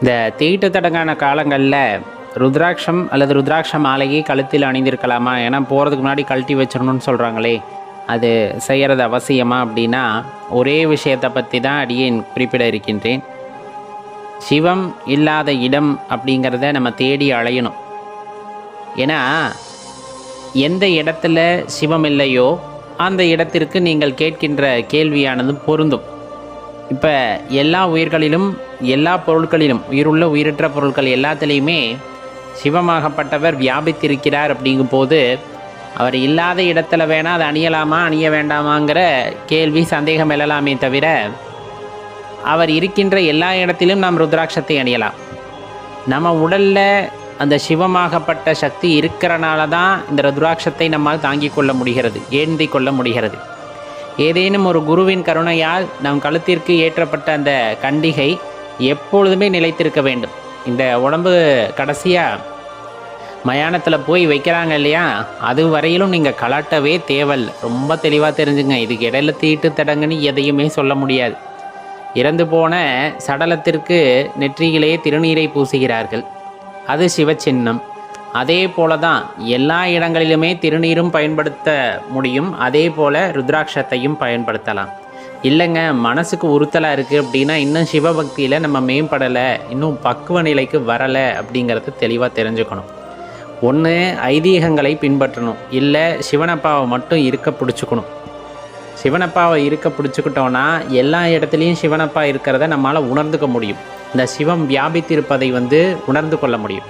இந்த தீட்டு தடங்கான காலங்களில் ருத்ராட்சம் அல்லது ருத்ராட்ச மாலையை கழுத்தில் அணிந்திருக்கலாமா? ஏன்னா போகிறதுக்கு முன்னாடி கழட்டி வச்சிடணும்னு சொல்கிறாங்களே அது செய்கிறது அவசியமா அப்படின்னா ஒரே விஷயத்தை பற்றி தான் அடியேன் குறிப்பிட இருக்கின்றேன். சிவம் இல்லாத இடம் அப்படிங்கிறத நம்ம தேடி அலையணும். ஏன்னா எந்த இடத்துல சிவம் இல்லையோ அந்த இடத்திற்கு நீங்கள் கேட்கின்ற கேள்வியானது பொருந்தும். இப்போ எல்லா உயிர்களிலும் எல்லா பொருட்களிலும் உயிருள்ள உயிரற்ற பொருட்கள் எல்லாத்துலேயுமே சிவமாகப்பட்டவர் வியாபித்திருக்கிறார் அப்படிங்கும்போது அவர் இல்லாத இடத்துல வேணால் அதை அணியலாமா அணிய வேண்டாமாங்கிற கேள்வி சந்தேகம் எழலாமே தவிர அவர் இருக்கின்ற எல்லா இடத்திலும் நாம் ருத்ராட்சத்தை அணியலாம். நம்ம உடலில் அந்த சிவமாகப்பட்ட சக்தி இருக்கிறனால தான் இந்த ருத்ராட்சத்தை நம்மால் தாங்கிக் கொள்ள முடிகிறது ஏந்தி கொள்ள முடிகிறது. ஏதேனும் ஒரு குருவின் கருணையால் நம் கழுத்திற்கு ஏற்றப்பட்ட அந்த கண்டிகை எப்பொழுதுமே நிலைத்திருக்க வேண்டும். இந்த உடம்பு கடைசியாக மயானத்தில் போய் வைக்கிறாங்க இல்லையா? அது வரையிலும் நீங்கள் கலாட்டவே தேவல். ரொம்ப தெளிவாக தெரிஞ்சுங்க. இதுக்கு இடையில தீட்டு தடங்குன்னு எதையுமே சொல்ல முடியாது. இறந்து போன சடலத்திற்கு நெற்றியிலேயே திருநீரை பூசுகிறார்கள். அது சிவச்சின்னம். அதே போல தான் எல்லா இடங்களிலுமே திருநீரும் பயன்படுத்த முடியும். அதே போல் ருத்ராட்சத்தையும் பயன்படுத்தலாம். இல்லைங்க மனசுக்கு உறுத்தலாக இருக்குது அப்படின்னா இன்னும் சிவபக்தியில் நம்ம மேம்படலை இன்னும் பக்குவ நிலைக்கு வரலை அப்படிங்கிறத தெளிவாக தெரிஞ்சுக்கணும். ஒன்று ஐதீகங்களை பின்பற்றணும். இல்லை சிவனப்பாவை மட்டும் இருக்க பிடிச்சிக்கணும். சிவனப்பாவை இருக்க பிடிச்சிக்கிட்டோன்னா எல்லா இடத்துலையும் சிவனப்பா இருக்கிறத நம்மளால் உணர்ந்துக்க முடியும். இந்த சிவம் வியாபித்திருப்பதை வந்து உணர்ந்து கொள்ள முடியும்.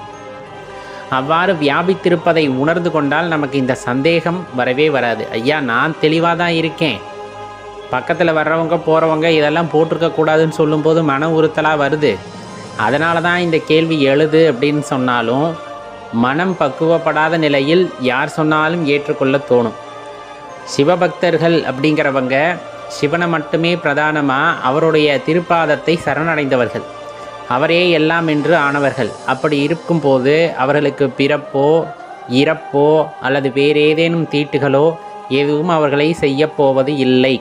அவ்வாறு வியாபித்திருப்பதை உணர்ந்து கொண்டால் நமக்கு இந்த சந்தேகம் வரவே வராது. ஐயா நான் தெளிவாக தான் இருக்கேன். பக்கத்தில் வர்றவங்க போகிறவங்க இதெல்லாம் போட்டிருக்கக்கூடாதுன்னு சொல்லும்போது மன உறுத்தலாக வருது. அதனால தான் இந்த கேள்வி எழுது அப்படின்னு சொன்னாலும் மனம் பக்குவப்படாத நிலையில் யார் சொன்னாலும் ஏற்றுக்கொள்ள தோணும். சிவபக்தர்கள் அப்படிங்கிறவங்க சிவனை மட்டுமே பிரதானமாக அவருடைய திருப்பாதத்தை சரணடைந்தவர்கள். அவரே எல்லாம் என்று ஆனவர்கள். அப்படி இருக்கும்போது அவர்களுக்கு பிறப்போ இறப்போ அல்லது வேறு ஏதேனும் தீட்டுகளோ எதுவும் அவர்களை செய்யப் போவது இல்லை.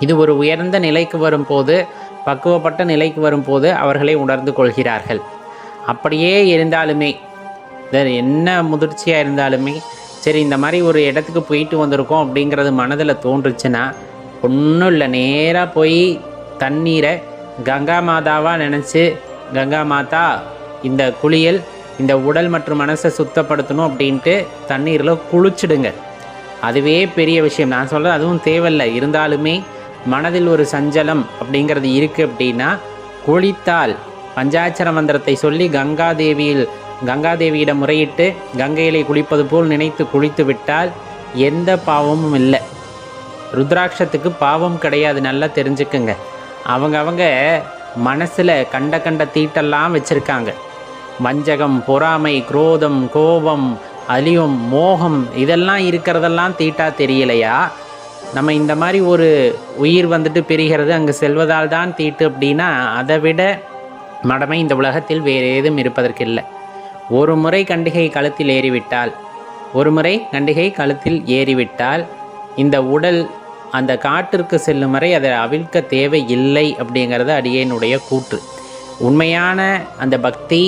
இது ஒரு உயர்ந்த நிலைக்கு வரும்போது பக்குவப்பட்ட நிலைக்கு வரும்போது அவர்களை உணர்ந்து கொள்கிறார்கள். அப்படியே இருந்தாலுமே வேறு என்ன முதிர்ச்சியாக இருந்தாலுமே சரி இந்த மாதிரி ஒரு இடத்துக்கு போயிட்டு வந்திருக்கோம் அப்படிங்கிறது மனதில் தோன்றுச்சுன்னா ஒன்றும் இல்லை. நேராக போய் தண்ணீரை கங்கா மாதாவாக நினச்சி கங்கா மாதா இந்த குளியல் இந்த உடல் மற்றும் மனசை சுத்தப்படுத்தணும் அப்படின்ட்டு தண்ணீரில் குளிச்சிடுங்க. அதுவே பெரிய விஷயம். நான் சொல்கிறது அதுவும் தேவையில்லை. இருந்தாலுமே மனதில் ஒரு சஞ்சலம் அப்படிங்கிறது இருக்குது அப்படின்னா குளித்தால் பஞ்சாட்சர மந்திரத்தை சொல்லி கங்காதேவியில் கங்காதேவியிடம் முறையிட்டு கங்கையிலே குளிப்பது போல் நினைத்து குளித்து விட்டால் எந்த பாவமும் இல்லை. ருத்ராட்சத்துக்கு பாவம் கிடையாது. நல்லா தெரிஞ்சுக்குங்க. அவங்க அவங்க மனசில் கண்ட கண்ட தீட்டெல்லாம் வச்சுருக்காங்க. வஞ்சகம் பொறாமை குரோதம் கோபம் அலியும் மோகம் இதெல்லாம் இருக்கிறதெல்லாம் தீட்டா தெரியலையா? நம்ம இந்த மாதிரி ஒரு உயிர் வந்துட்டு பிரிகிறது அங்கே செல்வதால் தான் தீட்டு அப்படின்னா அதை விட மடமை இந்த உலகத்தில் வேறு ஏதும் இருப்பதற்கு இல்லை. ஒரு முறை கண்டிகை கழுத்தில் ஏறிவிட்டால் ஒரு முறை கண்டிகை கழுத்தில் ஏறிவிட்டால் இந்த உடல் அந்த காட்டிற்கு செல்லும் வரை அதை அவிழ்க்க தேவை இல்லை அப்படிங்கிறது அடியேனுடைய கூற்று. உண்மையான அந்த பக்தி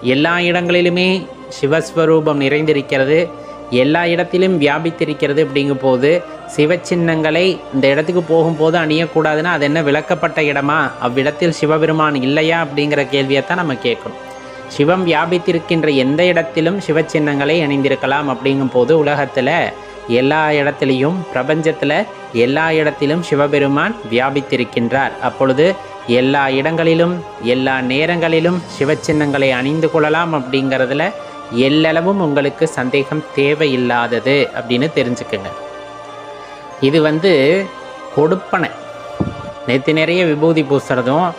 எல்லா இடங்களிலுமே சிவஸ்வரூபம் நிறைந்திருக்கிறது எல்லா இடத்திலும் வியாபித்திருக்கிறது அப்படிங்கும்போது சிவச்சின்னங்களை இந்த இடத்துக்கு போகும்போது அணியக்கூடாதுன்னா அது என்ன விளக்கப்பட்ட இடமா? அவ்விடத்தில் சிவபெருமான் இல்லையா அப்படிங்கிற கேள்வியை தான் நம்ம கேட்கணும். சிவம் வியாபித்திருக்கின்ற எந்த இடத்திலும் சிவச்சின்னங்களை அணிந்திருக்கலாம் அப்படிங்கும்போது உலகத்தில் எல்லா இடத்துலையும் பிரபஞ்சத்தில் எல்லா இடத்திலும் சிவபெருமான் வியாபித்திருக்கின்றார். அப்பொழுது எல்லா இடங்களிலும் எல்லா நேரங்களிலும் சிவச்சின்னங்களை அணிந்து கொள்ளலாம் அப்படிங்கிறதுல எல்லளவும் உங்களுக்கு சந்தேகம் தேவையில்லாதது அப்படின்னு தெரிஞ்சுக்குங்க. இது வந்து கொடுப்பனை. நேற்று நிறைய விபூதி பூசுறதும்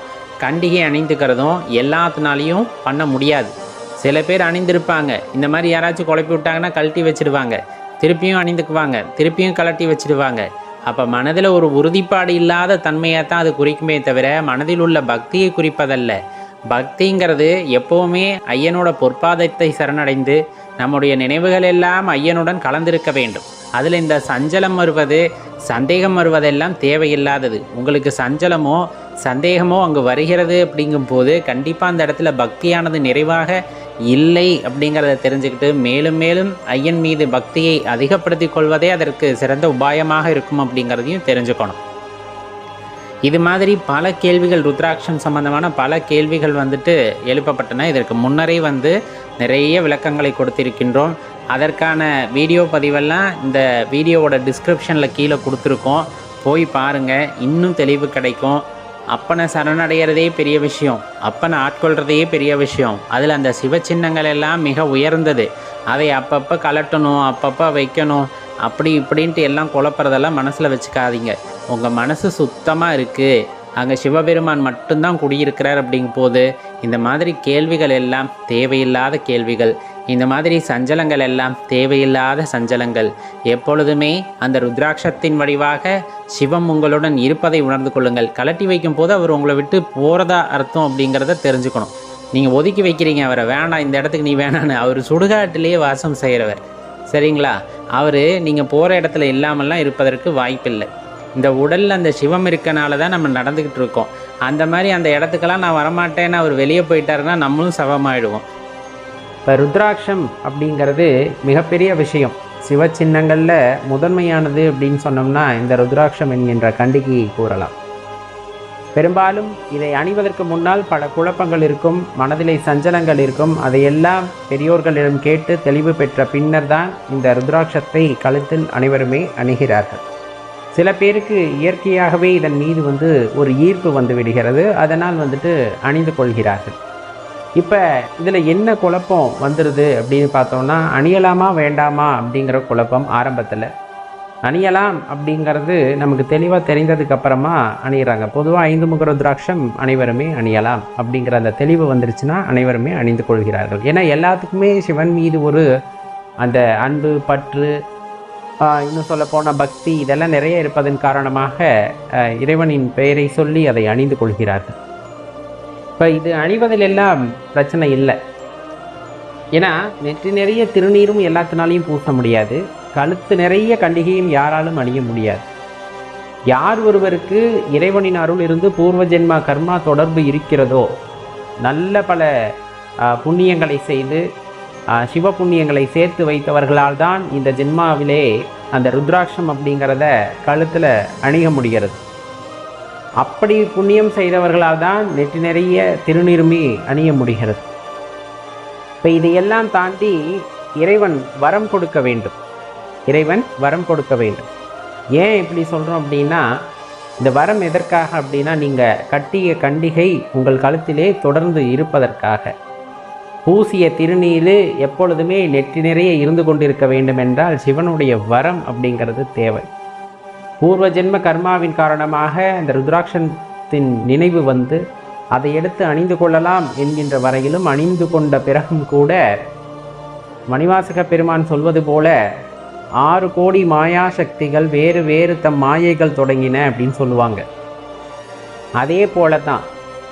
கண்டிகை அணிந்துக்கிறதும் எல்லாத்தினாலையும் பண்ண முடியாது. சில பேர் அணிந்திருப்பாங்க. இந்த மாதிரி யாராச்சும் குழப்பி விட்டாங்கன்னா கழட்டி வச்சிடுவாங்க திருப்பியும் அணிந்துக்குவாங்க. திருப்பியும் கழட்டி வச்சிடுவாங்க அப்போ மனதில் ஒரு உறுதிப்பாடு இல்லாத தன்மையாக தான் அது குறிக்குமே தவிர மனதில் உள்ள பக்தியை குறிப்பதல்ல. பக்திங்கிறது எப்போவுமே ஐயனோட பொற்பாதத்தை சரணடைந்து நம்முடைய நினைவுகள் எல்லாம் ஐயனுடன் கலந்திருக்க வேண்டும். அதில் இந்த சஞ்சலம் வருவது சந்தேகம் வருவதெல்லாம் தேவையில்லாதது. உங்களுக்கு சஞ்சலமோ சந்தேகமோ அங்கு வருகிறது அப்படிங்கும்போது கண்டிப்பாக அந்த இடத்துல பக்தியானது நிறைவாக இல்லை அப்படிங்கிறத தெரிஞ்சுக்கிட்டு மேலும் மேலும் ஐயன் மீது பக்தியை அதிகப்படுத்தி கொள்வதே அதற்கு சிறந்த உபாயமாக இருக்கும் அப்படிங்கிறதையும் தெரிஞ்சுக்கணும். இது மாதிரி பல கேள்விகள் ருத்ராட்சன் சம்பந்தமான பல கேள்விகள் வந்துட்டு எழுப்பப்பட்டன. இதற்கு முன்னரே வந்து நிறைய விளக்கங்களை கொடுத்திருக்கின்றோம். அதற்கான வீடியோ பதிவெல்லாம் இந்த வீடியோவோட டிஸ்கிரிப்ஷனில் கீழே கொடுத்துருக்கோம். போய் பாருங்கள் இன்னும் தெளிவு கிடைக்கும். அப்பனை சரணடைகிறதே பெரிய விஷயம். அப்பனை ஆட்கொள்றதே பெரிய விஷயம். அதில் அந்த சிவ சின்னங்கள் எல்லாம் மிக உயர்ந்தது. அதை அப்பப்போ கலட்டணும் அப்பப்போ வைக்கணும் அப்படி இப்படின்ட்டு எல்லாம் குழப்பறதெல்லாம் மனசில் வச்சுக்காதீங்க. உங்கள் மனசு சுத்தமாக இருக்குது அங்கே சிவபெருமான் மட்டும்தான் குடியிருக்கிறார் அப்படிங்கும் போது இந்த மாதிரி கேள்விகள் எல்லாம் தேவையில்லாத கேள்விகள் இந்த மாதிரி சஞ்சலங்கள் எல்லாம் தேவையில்லாத சஞ்சலங்கள். எப்பொழுதுமே அந்த ருத்ராட்சத்தின் வடிவாக சிவம் உங்களுடன் இருப்பதை உணர்ந்து கொள்ளுங்கள். கலட்டி வைக்கும் போது அவர் உங்களை விட்டு போகிறதா அர்த்தம் அப்படிங்கிறத தெரிஞ்சுக்கணும். நீங்கள் ஒதுக்கி வைக்கிறீங்க அவரை. வேண்டாம் இந்த இடத்துக்கு நீ வேணான்னு அவர் சுடுகாட்டிலேயே வாசம் செய்கிறவர். சரிங்களா? அவர் நீங்கள் போகிற இடத்துல இல்லாமல்லாம் இருப்பதற்கு வாய்ப்பில்லை. இந்த உடலில் அந்த சிவம் இருக்கனால தான் நம்ம நடந்துக்கிட்டு இருக்கோம். அந்த மாதிரி அந்த இடத்துக்கெல்லாம் நான் வரமாட்டேன்னு அவர் வெளியே போயிட்டாருன்னா நம்மளும் சவமாயிடுவோம். இப்போ ருத்ராட்சம் அப்படிங்கிறது மிகப்பெரிய விஷயம். சிவ சின்னங்களில் முதன்மையானது அப்படின்னு சொன்னோம்னா இந்த ருத்ராட்சம் என்கின்ற கண்டிகையை கூறலாம். பெரும்பாலும் இதை அணிவதற்கு முன்னால் பல குழப்பங்கள் இருக்கும் மனதிலே சஞ்சலங்கள் இருக்கும். அதையெல்லாம் பெரியோர்களிடம் கேட்டு தெளிவு பெற்ற பின்னர் தான் இந்த ருத்ராட்சத்தை கழுத்தில் அனைவருமே அணுகிறார்கள். சில பேருக்கு இயற்கையாகவே இதன் மீது வந்து ஒரு ஈர்ப்பு வந்து விடுகிறது. அதனால் வந்துட்டு அணிந்து கொள்கிறார்கள். இப்போ இதில் என்ன குழப்பம் வந்துடுது அப்படின்னு பார்த்தோம்னா அணியலாமா வேண்டாமா அப்படிங்கிற குழப்பம் ஆரம்பத்தில். அணியலாம் அப்படிங்கிறது நமக்கு தெளிவாக தெரிந்ததுக்கப்புறமா அணியிறாங்க. பொதுவாக ஐந்து முகர திராட்சம் அனைவருமே அணியலாம் அப்படிங்கிற அந்த தெளிவு வந்துருச்சுன்னா அனைவருமே அணிந்து கொள்கிறார்கள். ஏன்னா எல்லாத்துக்குமே சிவன் மீது ஒரு அந்த அன்பு பற்று இன்னும் சொல்ல போனால் பக்தி இதெல்லாம் நிறைய இருப்பதன் காரணமாக இறைவனின் பெயரை சொல்லி அதை அணிந்து கொள்கிறார்கள். இப்போ இது அணிவதில் எல்லாம் பிரச்சனை இல்லை. ஏன்னா நெற்றி நிறைய திருநீரும் எல்லாத்தினாலையும் பூச முடியாது. கழுத்து நிறைய கண்டிகையும் யாராலும் அணிய முடியாது. யார் ஒருவருக்கு இறைவனின் அருள் இருந்து பூர்வ ஜென்மா கர்மா தொடர்பு இருக்கிறதோ நல்ல பல புண்ணியங்களை செய்து சிவ புண்ணியங்களை சேர்த்து வைத்தவர்களால் தான் இந்த ஜென்மாவிலே அந்த ருத்ராட்சம் அப்படிங்கிறத கழுத்தில் அணிய முடிகிறது. அப்படி புண்ணியம் செய்தவர்களால் தான் நெற்றி நிறைய திருநிருமி அணிய முடிகிறது. இப்போ இதையெல்லாம் தாண்டி இறைவன் வரம் கொடுக்க வேண்டும். இறைவன் வரம் கொடுக்க வேண்டும். ஏன் இப்படி சொல்கிறோம் அப்படின்னா இந்த வரம் எதற்காக அப்படின்னா நீங்கள் கட்டிய கண்டிகை உங்கள் கழுத்திலே தொடர்ந்து இருப்பதற்காக. பூசிய திருநீரு எப்பொழுதுமே நெற்றி நிறைய இருந்து கொண்டிருக்க வேண்டும் என்றால் சிவனுடைய வரம் அப்படிங்கிறது தேவை. பூர்வ ஜென்ம கர்மாவின் காரணமாக அந்த ருத்ராட்சத்தின் நினைவு வந்து அதை எடுத்து அணிந்து கொள்ளலாம் என்கின்ற வரையிலும் அணிந்து கொண்ட பிறகும் கூட மணிவாசக பெருமான் சொல்வது போல ஆறு கோடி மாயா சக்திகள் வேறு வேறு தம் மாயைகள் தொடங்கின அப்படின்னு சொல்லுவாங்க. அதே போல தான்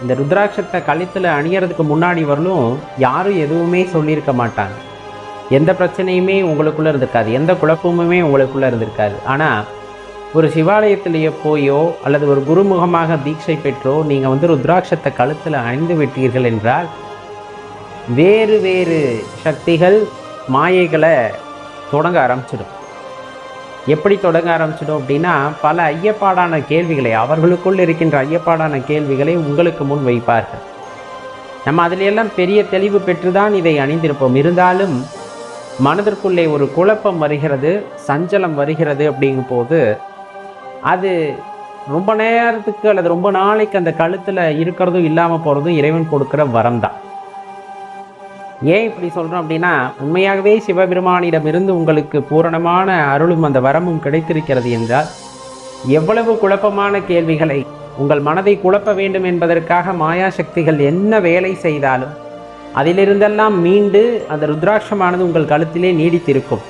இந்த ருத்ராட்சத்தை கழுத்தில் அணியறதுக்கு முன்னாடி வரலும் யாரும் எதுவுமே சொல்லியிருக்க மாட்டாங்க. எந்த பிரச்சனையுமே உங்களுக்குள்ளே இருந்திருக்காது. எந்த குழப்பமுமே உங்களுக்குள்ளே இருந்திருக்காது. ஆனால் ஒரு சிவாலயத்திலேயே போயோ அல்லது ஒரு குருமுகமாக தீட்சை பெற்றோ நீங்கள் வந்து ருத்ராட்சத்தை கழுத்தில் அணிந்து விட்டீர்கள் என்றால் வேறு வேறு சக்திகள் மாயைகளை தொடங்க ஆரம்பிச்சிடும். எப்படி தொடங்க ஆரம்பிச்சிடும் அப்படின்னா பல ஐயப்பாடான கேள்விகளை அவர்களுக்குள் இருக்கின்ற ஐயப்பாடான கேள்விகளை உங்களுக்கு முன் வைப்பார்கள். நம்ம அதிலெல்லாம் பெரிய தெளிவு பெற்றுதான் இதை அணிந்திருப்போம். இருந்தாலும் மனதிற்குள்ளே ஒரு குழப்பம் வருகிறது சஞ்சலம் வருகிறது அப்படிங்கும் போது அது ரொம்ப நேரத்துக்கு அல்லது ரொம்ப நாளைக்கு அந்த கழுத்தில் இருக்கிறதும் இல்லாமல் போகிறதும் இறைவன் கொடுக்குற வரம் தான் ஏன் இப்படி சொல்கிறோம் அப்படின்னா உண்மையாகவே சிவபெருமானிடமிருந்து உங்களுக்கு பூரணமான அருளும் அந்த வரமும் கிடைத்திருக்கிறது என்றால் எவ்வளவு குழப்பமான கேள்விகளை உங்கள் மனதை குழப்ப வேண்டும் என்பதற்காக மாயா சக்திகள் என்ன வேலை செய்தாலும் அதிலிருந்தெல்லாம் மீண்டு அந்த ருத்ராட்சமானது உங்கள் கழுத்திலே நீடித்திருக்கும்.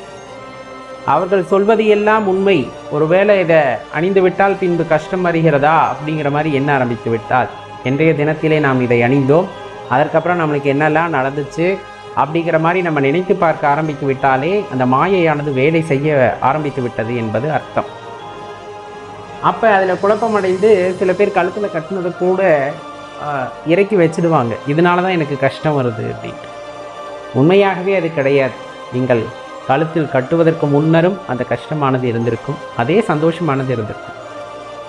அவர்கள் சொல்வது எல்லாம் உண்மை. ஒருவேளை இதை அணிந்து விட்டால் பின்பு கஷ்டம் வருகிறதா? அப்படிங்கிற மாதிரி எண்ண ஆரம்பித்து விட்டால் இன்றைய தினத்திலே நாம் இதை அணிந்தோம். அதற்கப்புறம் நம்மளுக்கு என்னெல்லாம் நடந்துச்சு? அப்படிங்கிற மாதிரி நம்ம நினைத்து பார்க்க ஆரம்பித்து விட்டாலே அந்த மாயையானது வேலை செய்ய ஆரம்பித்து விட்டது என்பது அர்த்தம். அப்போ அதில் குழப்பமடைந்து சில பேர் கழுத்தில் கட்டினதை கூட இறக்கி வச்சிடுவாங்க. இதனால தான் எனக்கு கஷ்டம் வருது அப்படின்ட்டு. உண்மையாகவே அது கிடையாது. நீங்கள் கழுத்தில் கட்டுவதற்கு முன்னரும் அந்த கஷ்டமானது இருந்திருக்கும். அதே சந்தோஷமானது இருந்திருக்கும்.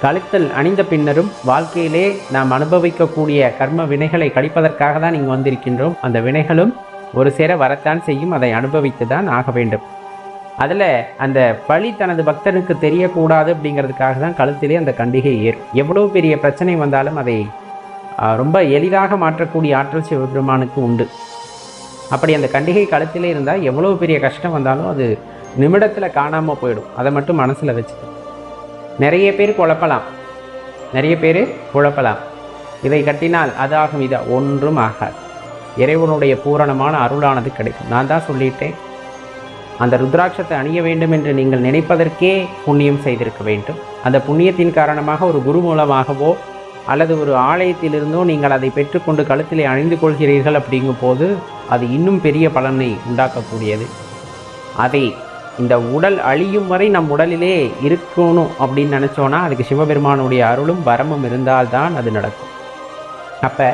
கழுத்தில் அணிந்த பின்னரும் வாழ்க்கையிலே நாம் அனுபவிக்கக்கூடிய கர்ம வினைகளை கழிப்பதற்காக தான் இங்கு வந்திருக்கின்றோம். அந்த வினைகளும் ஒரு சேர வரத்தான் செய்யும். அதை அனுபவித்து தான் ஆக வேண்டும். அதில் அந்த பழி தனது பக்தனுக்கு தெரியக்கூடாது அப்படிங்கிறதுக்காக தான் கழுத்திலே அந்த கண்டிகை ஏறும் எவ்வளோ பெரிய பிரச்சனை வந்தாலும் அதை ரொம்ப எளிதாக மாற்றக்கூடிய ஆற்றல் சிவபெருமானுக்கு உண்டு. அப்படி அந்த கண்டிகை கழுத்திலே இருந்தால் எவ்வளோ பெரிய கஷ்டம் வந்தாலும் அது நிமிடத்தில் காணாமல் போயிடும். அதை மட்டும் மனசில் வச்சுக்கணும் நிறைய பேர் குழப்பலாம். நிறைய பேர் குழப்பலாம். இதை கட்டினால் அதாகும் இதை இது? ஒன்றும் ஆகாது. இறைவனுடைய பூரணமான அருளானது கிடைக்கும். நான் தான் சொல்லிட்டேன். அந்த ருத்ராட்சத்தை அணிய வேண்டும் என்று நீங்கள் நினைப்பதற்கே புண்ணியம் செய்திருக்க வேண்டும். அந்த புண்ணியத்தின் காரணமாக ஒரு குரு மூலமாகவோ அல்லது ஒரு ஆலயத்திலிருந்தோ நீங்கள் அதை பெற்றுக்கொண்டு கழுத்திலே அணிந்து கொள்கிறீர்கள் அப்படிங்கும் போது அது இன்னும் பெரிய பலனை உண்டாக்கக்கூடியது. அதை இந்த உடல் அழியும் வரை நம் உடலிலே இருக்கணும் அப்படின்னு நினச்சோன்னா அதுக்கு சிவபெருமானுடைய அருளும் வரமும் இருந்தால்தான் அது நடக்கும். அப்போ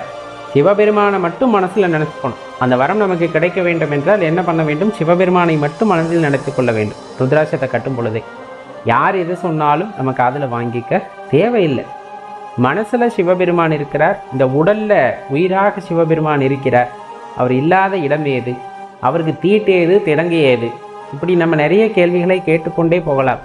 சிவபெருமானை மட்டும் மனசில் நினச்சிக்கணும் அந்த வரம் நமக்கு கிடைக்க வேண்டும் என்றால் என்ன பண்ண வேண்டும்? சிவபெருமானை மட்டும் மனதில் நினைத்து கொள்ள வேண்டும். ருத்ராட்சத்தை கட்டும் பொழுதே. யார் எது சொன்னாலும் நமக்கு அதில் வாங்கிக்க தேவையில்லை. மனசில் சிவபெருமான் இருக்கிறார் இந்த உடலில் உயிராக சிவபெருமான் இருக்கிறார். அவர் இல்லாத இடம் ஏது? அவருக்கு தீட்டேது ஏது திடங்கு ஏது? இப்படி நம்ம நிறைய கேள்விகளை கேட்டுக்கொண்டே போகலாம்.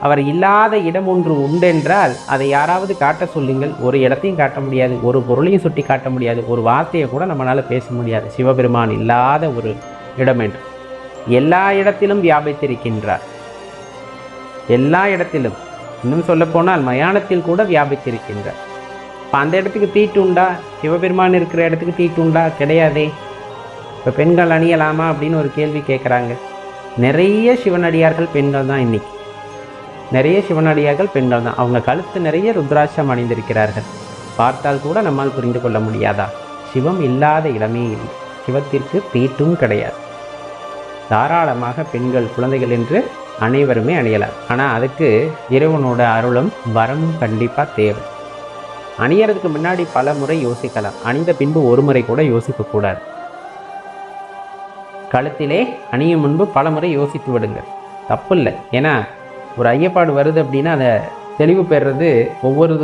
அவர் இல்லாத இடம் ஒன்று உண்டென்றால் அதை யாராவது காட்ட சொல்லுங்கள். ஒரு இடத்தையும் காட்ட முடியாது ஒரு பொருளையும் சுட்டி காட்ட முடியாது ஒரு வார்த்தையை கூட நம்மளால் பேச முடியாது. சிவபெருமான் இல்லாத ஒரு இடம் என்று. எல்லா இடத்திலும் வியாபித்திருக்கின்றார். எல்லா இடத்திலும். இன்னும் சொல்லப்போனால் மயானத்தில் கூட வியாபித்திருக்கின்றார். இப்போ அந்த இடத்துக்கு தீட்டு உண்டா? சிவபெருமான் இருக்கிற இடத்துக்கு தீட்டு உண்டா? கிடையாதே. இப்போ பெண்கள் அணியலாமா அப்படின்னு ஒரு கேள்வி கேட்குறாங்க. நிறைய சிவனடியார்கள் பெண்கள் தான் இன்னைக்கு. நிறைய சிவனடியார்கள் பெண்கள் தான். அவங்க கழுத்து நிறைய ருத்ராட்சம் அணிந்திருக்கிறார்கள். பார்த்தால் கூட நம்மால் புரிந்து கொள்ள முடியாதா? சிவம் இல்லாத இடமே இல்லை. சிவத்திற்கு தீட்டும் கிடையாது. தாராளமாக பெண்கள் குழந்தைகள் என்று அனைவருமே அணியலாம். ஆனால் அதுக்கு இறைவனோட அருளும் வரமும் கண்டிப்பாக தேவை. அணியறதுக்கு முன்னாடி பல முறை யோசிக்கலாம். அணிந்த பின்பு ஒரு முறை கூட யோசிக்கக்கூடாது கழுத்திலே அணியும் முன்பு பல முறை யோசித்து விடுங்க தப்பு இல்லை ஏன்னா ஒரு ஐயப்பாடு வருது அப்படின்னா அதை தெளிவு பெறுறது ஒவ்வொரு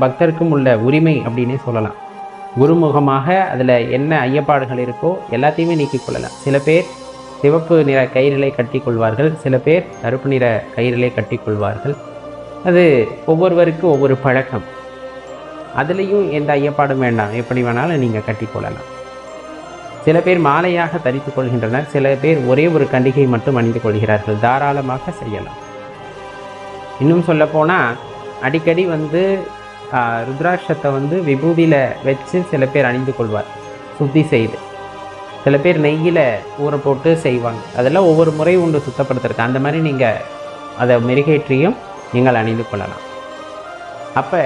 பக்தருக்கும் உள்ள உரிமை அப்படின்னே சொல்லலாம். குருமுகமாக அதில் என்ன ஐயப்பாடுகள் இருக்கோ எல்லாத்தையுமே நீக்கிக் கொள்ளலாம். சில பேர் சிவப்பு நிற கயிறிலை கட்டி கொள்வார்கள் சில பேர் கருப்பு நிற கயிறிலே கட்டிக்கொள்வார்கள். அது ஒவ்வொருவருக்கும் ஒவ்வொரு பழக்கம். அதுலேயும் எந்த ஐயப்பாடும் வேண்டாம். எப்படி வேணாலும் நீங்கள் கட்டிக்கொள்ளலாம். சில பேர் மாலையாக தரித்து கொள்கின்றனர். சில பேர் ஒரே ஒரு கண்டிகை மட்டும் அணிந்து கொள்கிறார்கள். தாராளமாக செய்யலாம். இன்னும் சொல்லப்போனால் அடிக்கடி வந்து ருத்ராட்சத்தை வந்து விபூதியில் வச்சு சில பேர் அணிந்து கொள்வார். சுத்தி செய்து. சில பேர் நெய்யில் ஊற போட்டு செய்வாங்க. அதெல்லாம் ஒவ்வொரு முறை உண்டு சுத்தப்படுத்துறதுக்கு. அந்த மாதிரி நீங்கள் அதை மெருகேற்றியும் நீங்கள் அணிந்து கொள்ளலாம். அப்போ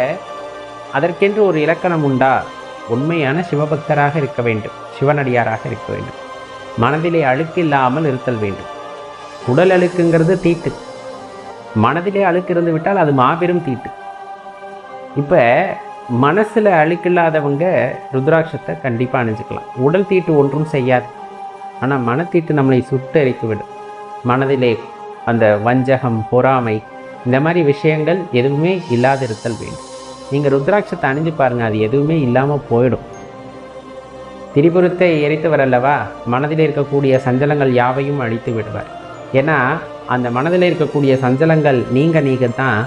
அதற்கென்று ஒரு இலக்கணம் உண்டா? உண்மையான சிவபக்தராக இருக்க வேண்டும். சிவனடியாராக இருக்க வேண்டும். மனதிலே அழுக்கு இல்லாமல் இருத்தல் வேண்டும். உடல் அழுக்குங்கிறது தீட்டு. மனதிலே அழுக்கு இருந்து விட்டால் அது மாபெரும் தீட்டு. இப்போ மனசில் அழுக்கில்லாதவங்க ருத்ராட்சத்தை கண்டிப்பாக அணிஞ்சிக்கலாம். உடல் தீட்டு ஒன்றும் செய்யாது. ஆனால் மனத்தீட்டு நம்மளை சுட்டெரித்து விடும் மனதிலே அந்த வஞ்சகம் பொறாமை இந்த மாதிரி விஷயங்கள் எதுவுமே இல்லாதிருத்தல் வேண்டும். நீங்கள் ருத்ராட்சத்தை அணிஞ்சு பாருங்கள் அது எதுவுமே இல்லாமல் போயிடும். திரிபுரத்தை எரித்தவர் அல்லவா? மனதில் இருக்கக்கூடிய சஞ்சலங்கள் யாவையும் அழித்து விடுவார். ஏன்னா அந்த மனதில் இருக்கக்கூடிய சஞ்சலங்கள் நீங்க நீங்க தான்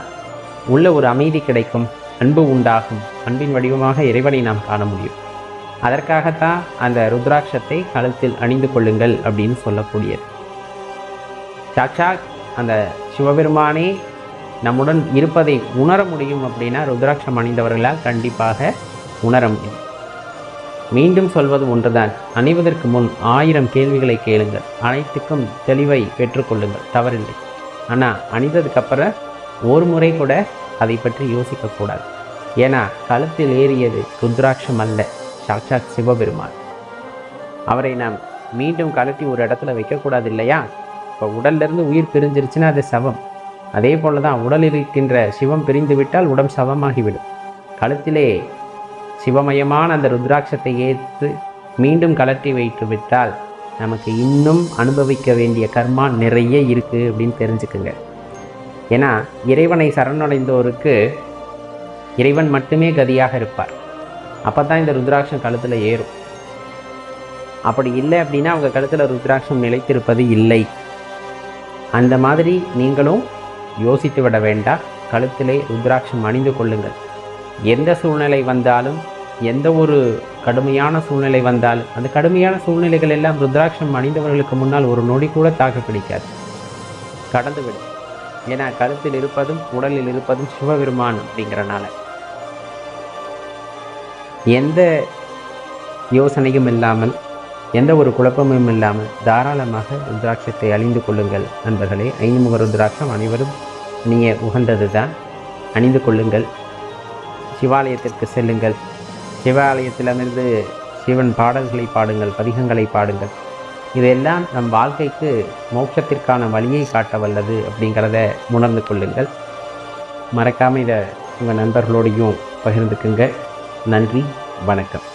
உள்ள ஒரு அமைதி கிடைக்கும். அன்பு உண்டாகும். அன்பின் வடிவமாக இறைவனை நாம் காண முடியும். அதற்காகத்தான் அந்த ருத்ராட்சத்தை கழுத்தில் அணிந்து கொள்ளுங்கள் அப்படின்னு சொல்லக்கூடியது. சாட்சாத் அந்த சிவபெருமானே நம்முடன் இருப்பதை உணர முடியும் அப்படின்னா ருத்ராட்சம் அணிந்தவர்களால் கண்டிப்பாக உணர முடியும். மீண்டும் சொல்வது ஒன்றுதான். அணிவதற்கு முன் ஆயிரம் கேள்விகளை கேளுங்கள். அனைத்துக்கும் தெளிவை பெற்றுக்கொள்ளுங்கள். தவறில்லை. ஆனால் அணிந்ததுக்கப்புறம் ஒரு முறை கூட அதை பற்றி யோசிக்கக்கூடாது. ஏன்னா களத்தில் ஏறியது ருத்ராட்சம் அல்ல சாட்சாத் சிவபெருமான். அவரை நாம் மீண்டும் கழட்டி ஒரு இடத்துல வைக்கக்கூடாது இல்லையா? இப்போ உடல்லிருந்து உயிர் பிரிஞ்சிருச்சுன்னா அது சவம். அதே போல தான் உடலில் இருக்கின்ற சிவம் பிரிந்து விட்டால் உடம் சவமாகிவிடும். கழுத்திலே சிவமயமான அந்த ருத்ராட்சத்தை ஏற்று மீண்டும் கலட்டி வைத்து விட்டால் நமக்கு இன்னும் அனுபவிக்க வேண்டிய கர்மா நிறைய இருக்குது அப்படின்னு தெரிஞ்சுக்குங்க. ஏன்னா இறைவனை சரணடைந்தோருக்கு இறைவன் மட்டுமே கதியாக இருப்பார். அப்போ தான் இந்த ருத்ராட்சம் கழுத்தில் ஏறும். அப்படி இல்லை அப்படின்னா அவங்க கழுத்தில் ருத்ராட்சம் நிலைத்திருப்பது இல்லை. அந்த மாதிரி நீங்களும் யோசித்து விட வேண்டாம். கழுத்திலே ருத்ராட்சம் அணிந்து கொள்ளுங்கள். எந்த சூழ்நிலை வந்தாலும் எந்த ஒரு கடுமையான சூழ்நிலை வந்தாலும் அந்த கடுமையான சூழ்நிலைகள் எல்லாம் ருத்ராட்சம் அணிந்தவர்களுக்கு முன்னால் ஒரு நொடி கூட தாக்கு பிடிக்காது. கடந்துவிடும் ஏன்னா கழுத்தில் இருப்பதும் உடலில் இருப்பதும் சிவபெருமான் அப்படிங்கிறனால. எந்த யோசனையும் இல்லாமல் எந்த ஒரு குழப்பமும் இல்லாமல் தாராளமாக ருத்ராட்சத்தை அணிந்து கொள்ளுங்கள் நண்பர்களே. ஐந்துமுக ருத்ராட்சம் அனைவரும் நீங்கள் உகந்தது தான் அணிந்து கொள்ளுங்கள். சிவாலயத்திற்கு செல்லுங்கள். சிவாலயத்திலிருந்து சிவன் பாடல்களை பாடுங்கள் பதிகங்களை பாடுங்கள். இதெல்லாம் நம் வாழ்க்கைக்கு மோட்சத்திற்கான வழியை காட்ட வல்லது அப்படிங்கிறத உணர்ந்து கொள்ளுங்கள். மறக்காமல் இதை உங்கள் நண்பர்களோடையும் பகிர்ந்துக்குங்க. நன்றி வணக்கம்.